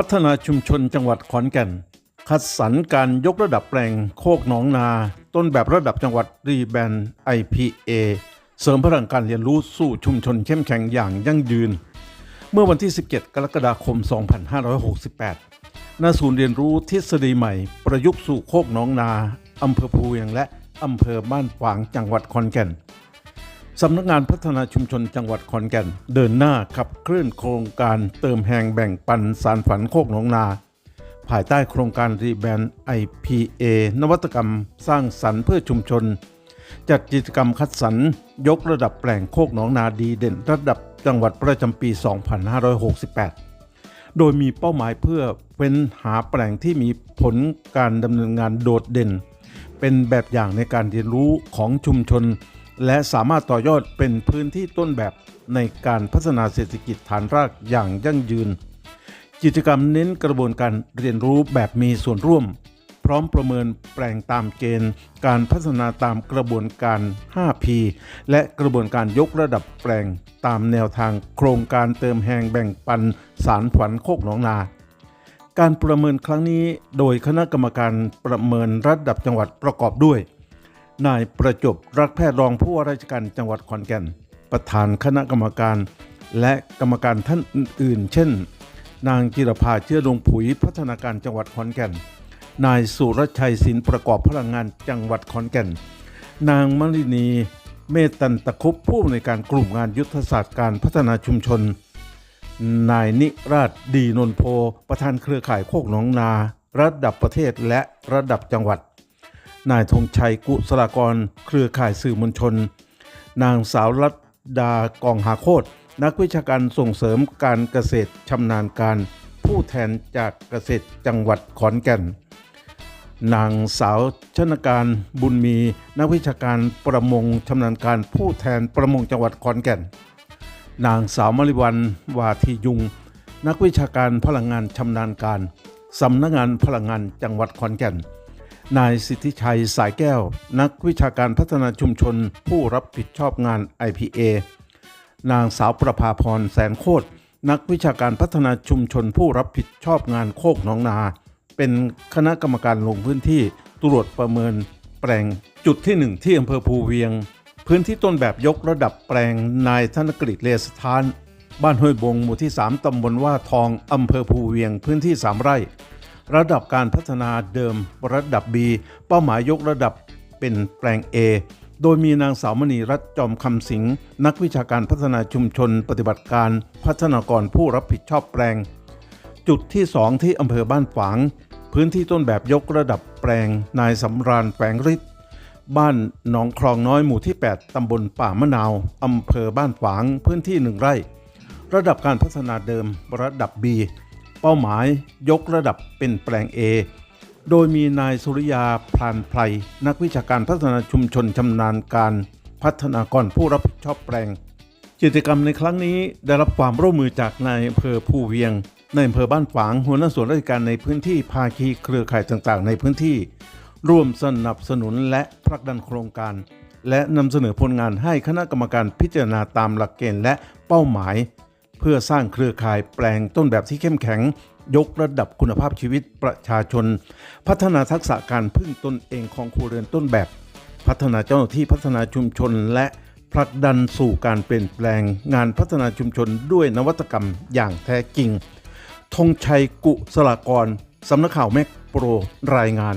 พัฒนาชุมชนจังหวัดขอนแก่น คัดสรรการยกระดับแปลงโคกหนองนา ต้นแบบระดับจังหวัดรีแบนด์ IPA เสริมพลังการเรียนรู้สู่ชุมชนเข้มแข็งอย่างยั่งยืน เมื่อวันที่ 17 กรกฎาคม 2568ณศูนย์เรียนรู้ทฤษฎีใหม่ ประยุกต์สู่โคกหนองนาอำเภอภูเวียงและอำเภอบ้านฝางจังหวัดขอนแก่น สำนักงานพัฒนาชุมชนจังหวัดขอนแก่น เดินหน้าขับเคลื่อนโครงการเติมแหงแบ่งปันสารฝันโคกหนองนา ภายใต้โครงการรีแบรนด์ IPA นวัตกรรมสร้างสรรค์เพื่อชุมชน จัดกิจกรรมคัดสรรยกระดับแปลงโคกหนองนาดีเด่นระดับจังหวัดประจำปี 2568 โดยมีเป้าหมายเพื่อเว้นหาแปลงที่มีผลการดำเนินงานโดดเด่น เป็นแบบอย่างในการเรียนรู้ของชุมชน และสามารถต่อยอดเป็นพื้นที่ต้นแบบในการพัฒนาเศรษฐกิจฐานรากอย่างยั่งยืน กิจกรรมเน้นกระบวนการเรียนรู้แบบมีส่วนร่วม พร้อมประเมินแปลงตามเกณฑ์ การพัฒนาตามกระบวนการ 5P และกระบวนการยกระดับแปลงตามแนวทางโครงการเติมแหงแบ่งปันสารขวัญโคกหนองนาการประเมินครั้งนี้โดยคณะกรรมการประเมินระดับจังหวัดประกอบด้วย นายประจบรักแพทย์รองผู้ว่าราชการจังหวัดขอนแก่น ประธานคณะกรรมการ และกรรมการท่านอื่นๆ เช่น นางจิรภาเชื้อดงผุยพัฒนาการจังหวัดขอนแก่น นายสุรชัยศิลประกอบพลังงานจังหวัดขอนแก่น นางมลินีเมตตันตะคุปผู้ในวยการกลุ่มงานยุทธศาสตร์การพัฒนาชุมชน นายนิราชดีนนโพ ประธานเครือข่ายโคกหนองนา ระดับประเทศและระดับจังหวัด นายธงชัยกุศลากร เครือข่ายสื่อมวลชน นางสาวรัตดากองหาโคตรนักวิชาการส่งเสริมการเกษตรชำนาญการ ผู้แทนจากเกษตรจังหวัดขอนแก่น นางสาวชนการบุญมี นักวิชาการประมงชำนาญการผู้แทนประมงจังหวัดขอนแก่น นางสาวมริวันวาทียุง นักวิชาการพลังงานชำนาญการสำนักงานพลังงานจังหวัดขอนแก่น นายสิทธิชัยสายแก้ว นักวิชาการพัฒนาชุมชน ผู้รับผิดชอบงาน IPA นางสาวประภาพรแสนโคตรนักวิชาการพัฒนาชุมชน ผู้รับผิดชอบงานโคกหนองนา เป็นคณะกรรมการลงพื้นที่ตรวจประเมิน แปลงจุดที่หนึ่งที่อำเภอภูเวียง พื้นที่ต้นแบบยกระดับแปลงนายธนกฤษเลสถาน บ้านห้วยบงหมู่ที่ 3 ตำบลว่าทองอำเภอภูเวียงพื้นที่ 3 ไร่ ระดับการพัฒนาเดิมระดับ B เป้าหมายยกระดับเป็นแปลง A โดยมีนางสาวมณีรัตน์จอมคำสิงนักวิชาการพัฒนาชุมชน ปฏิบัติการพัฒนากรผู้รับผิดชอบแปลง จุดที่ 2 ที่อำเภอบ้านฝาง พื้นที่ต้นแบบยกระดับแปลง นายสำราญแฝงฤทธิ์บ้านหนองคลองน้อยหมู่ที่ 8 ตำบลป่ามะนาว อำเภอบ้านฝาง พื้นที่1ไร่ ระดับการพัฒนาเดิมระดับ B เป้าหมายยกระดับเป็นแปลง A โดยมีนายสุริยาพลานไพรนักวิชาการพัฒนาชุมชนชำนาญการพัฒนากรผู้รับผิดชอบแปลง กิจกรรมในครั้งนี้ได้รับความร่วมมือจากนายอำเภอผู้เวียงในอำเภอบ้านฝางหัวหน้าส่วนราชการในพื้นที่ภาคีเครือข่ายต่างๆ ในพื้นที่ ร่วมสนับสนุนและผลักดันโครงการ และนำเสนอผลงานให้คณะกรรมการพิจารณาตามหลักเกณฑ์และเป้าหมาย เพื่อสร้างเครือข่ายแปลงต้นแบบที่เข้มแข็ง ยกระดับคุณภาพชีวิตประชาชน พัฒนาทักษะการพึ่งตนเองของครัวเรือนต้นแบบ พัฒนาเจ้าหน้าที่พัฒนาชุมชน และผลักดันสู่การเปลี่ยนแปลงงานพัฒนาชุมชนด้วยนวัตกรรมอย่างแท้จริงธงชัยกุศลากรสำนักข่าวแมกโปรรายงาน